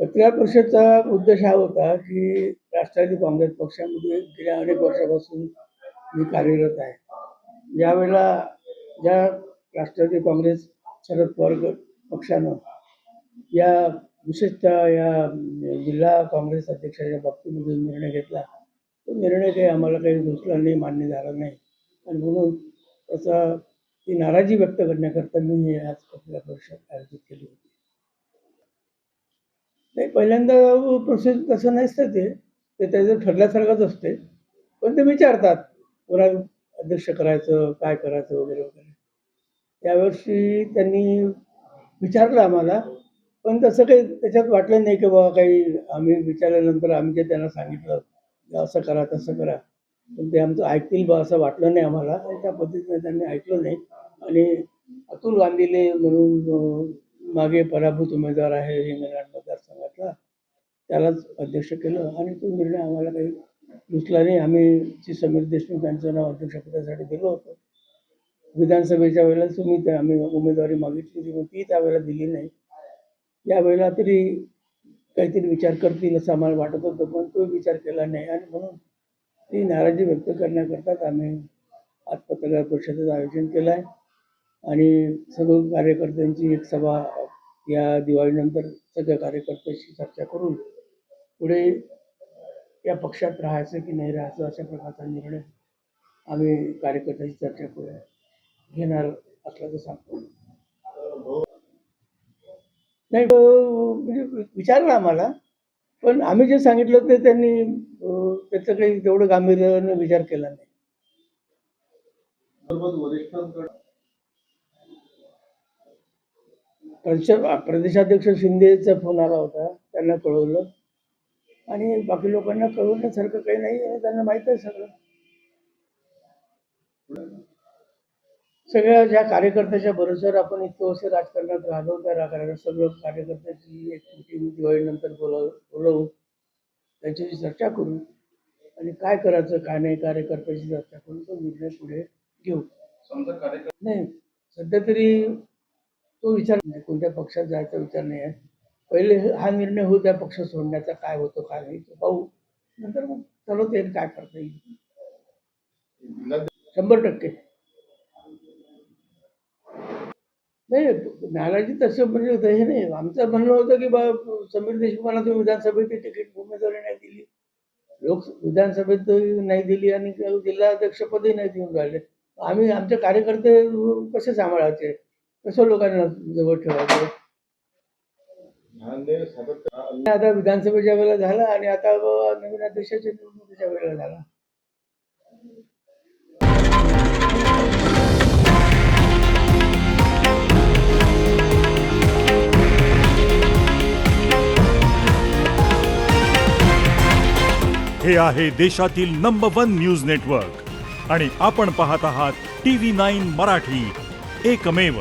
पत्रकार परिषदचा उद्देश हा होता की राष्ट्रवादी काँग्रेस पक्षामध्ये गेल्या अनेक वर्षापासून मी कार्यरत आहे. ज्यावेळेला ज्या राष्ट्रवादी काँग्रेस शरद पवार पक्षानं या विशेषतः या जिल्हा काँग्रेस अध्यक्षाच्या बाबतीमध्ये निर्णय घेतला तो निर्णय काही आम्हाला काही दुसरा नाही मान्य झाला नाही. आणि म्हणून त्याचा ती नाराजी व्यक्त करण्याकरता मी हे आज पत्रकार परिषद आयोजित केली होती. नाही पहिल्यांदा प्रोसेस तसं नसतं ते. ते त्याचं ठरल्यासारखंच असते. पण ते विचारतात कोणाला अध्यक्ष करायचं काय करायचं वगैरे वगैरे. त्यावर्षी त्यांनी विचारलं आम्हाला पण तसं काही त्याच्यात वाटलं नाही की बाबा काही आम्ही विचारल्यानंतर आम्ही जे त्यांना सांगितलं असं करा तसं करा. पण ते आमचं ऐकतील बा असं वाटलं नाही आम्हाला. आणि त्या पद्धतीने त्यांनी ऐकलं नाही. आणि अतुल गांधीले म्हणून मागे पराभूत उमेदवार आहे हिंगणघाट त्यालाच अध्यक्ष केलं आणि तो निर्णय आम्हाला काही दुसला नाही. आम्ही श्री समीर देशमुख यांचं नाव अध्यक्षपदासाठी दिलं होतं. विधानसभेच्या वेळेला तुम्ही त्या आम्ही उमेदवारी मागितली होती पण ती त्यावेळेला दिली नाही. यावेळेला तरी काहीतरी विचार करतील असं आम्हाला वाटत होतं पण तो विचार केला नाही. आणि म्हणून ती नाराजी व्यक्त करण्याकरताच आम्ही आज पत्रकार परिषदेचं आयोजन केलं आहे. आणि सर्व कार्यकर्त्यांची एक सभा या दिवाळीनंतर सगळ्या कार्यकर्त्यांशी चर्चा करून पुढे या पक्षात राहायचं की नाही राहायचं अशा प्रकारचा निर्णय आम्ही कार्यकर्त्यांशी चर्चा करून घेणार असल्याचं सांगतो. नाही म्हणजे विचारलं आम्हाला पण आम्ही जे सांगितलं ते त्यांनी त्याचं काही तेवढं गांभीर्यानं विचार केला नाही. प्रदेश- प्रदेशाध्यक्ष शिंदेचा फोन आला होता त्यांना कळवलं. आणि बाकी लोकांना कळवण्यासारखं काही नाही आहे त्यांना माहीत आहे सगळं. सगळ्या ज्या कार्यकर्त्याच्या भरोश्यावर आपण इतकं वर्ष राजकारणात राहिलो त्या राजकारणात सगळं कार्यकर्त्याची एक मीटिंग दिवाळीनंतर बोलाव बोलवू त्यांच्याशी चर्चा करू आणि काय करायचं काय नाही कार्यकर्त्याशी चर्चा करून तो निर्णय पुढे घेऊ. नाही सध्या तरी तो विचार नाही कोणत्या पक्षात जायचा विचार नाही आहे. पहिले हा निर्णय होऊ त्या पक्ष सोडण्याचा काय होतो काय नाही तो पाहू. नंतर मग चालवता येईल काय करता येईल. शंभर टक्के. नाही नाराजी तसं म्हणजे होतं हे नाही. आमचं म्हणणं होतं की बा समीर देशमुखांना तुम्ही विधानसभेची तिकीट उमेदवारी नाही दिली. लोक विधानसभेत नाही दिली आणि जिल्हा अध्यक्षपदही नाही देऊन राहिले. आम्ही आमचे कार्यकर्ते कसे सांभाळायचे? कसं लोकांना जवळ ठेवायचं? आता विधानसभेच्या वेळेला झाला आणि आता नवीन अध्यक्षाच्या निवडणुकीच्या वेळेला झाला. हे आहे देशातील नंबर वन न्यूज नेटवर्क आणि आपण पाहत आहात टी व्ही नाईन मराठी. एकमेव.